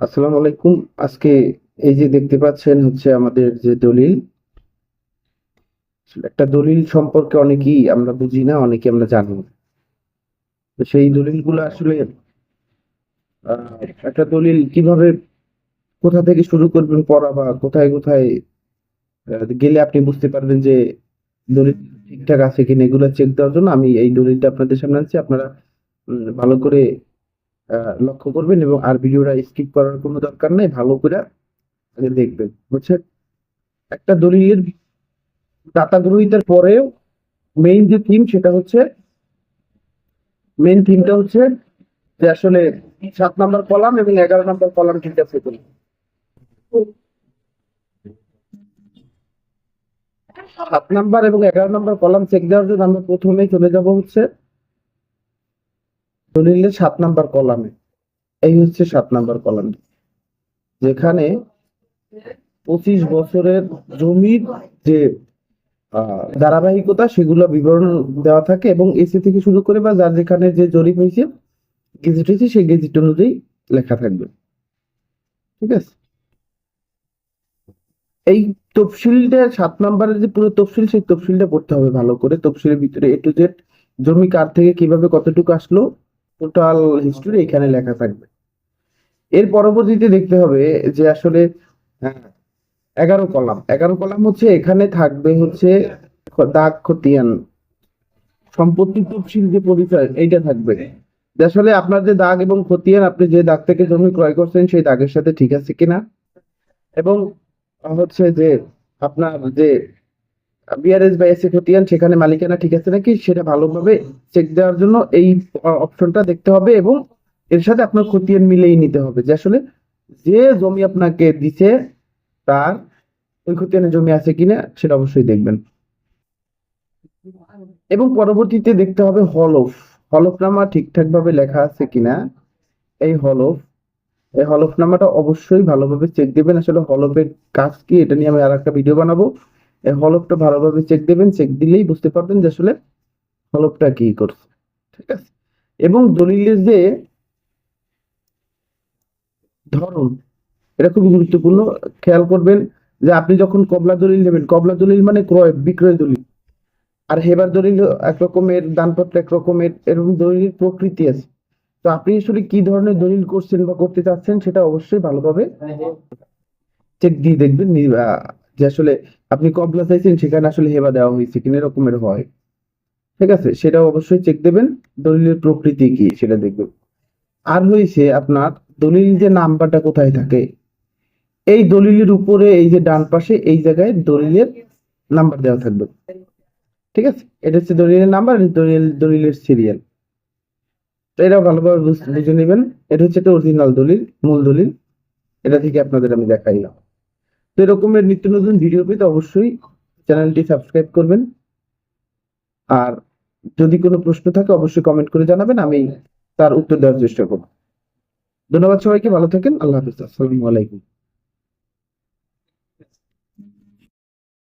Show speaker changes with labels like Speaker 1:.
Speaker 1: আসসালামু আলাইকুম। আজকে এই যে দেখতে পাচ্ছেন হচ্ছে আমাদের যে দলিল একটা দলিল সম্পর্কে অনেকেই আমরা বুঝি না অনেকে আমরা জানি তো সেই দলিলগুলো আসলে একটা দলিল কীভাবে, কোথা থেকে শুরু করবেন পড়া বা কোথায় কোথায় গেলে আপনি বুঝতে পারবেন যে দলিল ঠিকঠাক আছে কিনা, এগুলো চেক দেওয়ার জন্য আমি এই দলিলটা আপনাদের সামনে আনছি। আপনারা ভালো করে লক্ষ্য করবেন এবং আর ভিডিওটা স্কিপ করার কোনো দরকার নাই, ভালো করে আগে দেখবেন, বুঝছেন একটা দলিলের দাতা গ্রহীতার পরেও মেইন যে থিম সেটা হচ্ছে মেইন থিমটা হচ্ছে যে আসলে সাত নাম্বার কলাম এবং এগারো নাম্বার কলাম ঠিক আছে। সাত নাম্বার এবং এগারো নাম্বার কলাম চেক দেওয়ার জন্য আমরা প্রথমেই চলে যাব হচ্ছে দলিলের সাত নাম্বার কলামে। এই হচ্ছে সাত নাম্বার কলাম যেখানে পঁচিশ বছরের জমির যে ধারাবাহিকতা, সেগুলো বিবরণ দেওয়া থাকে এবং এসি থেকে শুরু করে বা যার যেখানে যে জরিপ হয়েছে, গেজেট হয়েছে, সেই গেজেট অনুযায়ী লেখা থাকবে। ঠিক আছে? এই তফসিলটা, সাত নম্বরের যে পুরো তফসিল, সেই তফসিলটা পড়তে হবে ভালো করে। তফসিলের ভিতরে এ টু জেড জমি কার থেকে কীভাবে কতটুকু আসলো টোটাল হিস্ট্রি এখানে লেখা থাকবে। এর পরবর্তীতে দেখতে হবে যে আসলে হ্যাঁ, এগারো কলাম। এগারো কলাম হচ্ছে এখানে থাকবে হচ্ছে দাগ খতিয়ান সম্পত্তি তফসিল যে পরিচয় এইটা থাকবে। আসলে আপনার যে দাগ এবং খতিয়ান আপনি যে দাগ থেকে জমি ক্রয় করছেন সেই দাগের সাথে ঠিক আছে কিনা? এবং হচ্ছে যে আপনার যে বিআরএস বা এসি খতিয়ান সেখানে মালিকানা ঠিক আছে নাকি সেটা ভালোভাবে চেক দেওয়ার জন্য এই অপশনটা দেখতে হবে এবং এর সাথে আপনার খতিয়ান মিলেই নিতে হবে যে আসলে যে জমি আপনাকে দিছে তার ওই খতিয়ানের জমি আছে কিনা সেটা অবশ্যই দেখবেন। এবং পরবর্তীতে দেখতে হবে হলফ হলফনামা ঠিকঠাক ভাবে লেখা আছে কিনা। এই হলফ এই হলফনামাটা অবশ্যই ভালোভাবে চেক দিবেন। আসলে হলফের কাজ কি এটা নিয়ে আমি আর একটা ভিডিও বানাবো। এই হলফটা ভালোভাবে চেক দিবেন চেক দিলেই বুঝতে পারবেন যে আসলে হলফটা কি করছে। ঠিক আছে? এবং দলিলের যে ধরন এটা খুবই গুরুত্বপূর্ণ। খেয়াল করবেন যে আপনি যখন কবলা দলিল নেবেন কবলা দলিল মানে ক্রয় বিক্রয় দলিল। আর হেবার দলিল এক রকমের দানপত্র এক রকমের এরকম দলিলের প্রকৃতি আছে। তো আপনি আসলে কি ধরনের দলিল করছেন বা করতে চাচ্ছেন সেটা অবশ্যই ভালোভাবে চেক দিয়ে দেখবেন যে আসলে আপনি কবলা চাইছেন সেখানে আসলে হেবা দেওয়া হয়েছে কিনা এরকমের হয়। ঠিক আছে? সেটা অবশ্যই চেক দেবেন। দলিলের প্রকৃতি কি সেটা দেখবেন। আর হয়েছে আপনার দলিল যে নাম্বারটা কোথায় থাকে? এই দলিলের উপরে, এই যে ডান পাশে, এই জায়গায় দলিলের নাম্বার দেওয়া থাকবে। ঠিক আছে? এটা হচ্ছে দলিলের নাম্বার দলিল, দলিলের সিরিয়াল তো এটা ভালোভাবে বুঝ- নেবেন। এটা হচ্ছে একটা অরিজিনাল দলিল, মূল দলিল। এটা থেকে আপনাদের আমি দেখাইলাম। তো এরকমের নিত্য নতুন ভিডিও পেতে অবশ্যই চ্যানেলটি সাবস্ক্রাইব করবেন। আর যদি কোনো প্রশ্ন থাকে, অবশ্যই কমেন্ট করে জানাবেন, আমি তার উত্তর দেওয়ার চেষ্টা করব। ধন্যবাদ সবাইকে, ভালো থাকেন, আল্লাহ হাফিজ, আসসালামু আলাইকুম।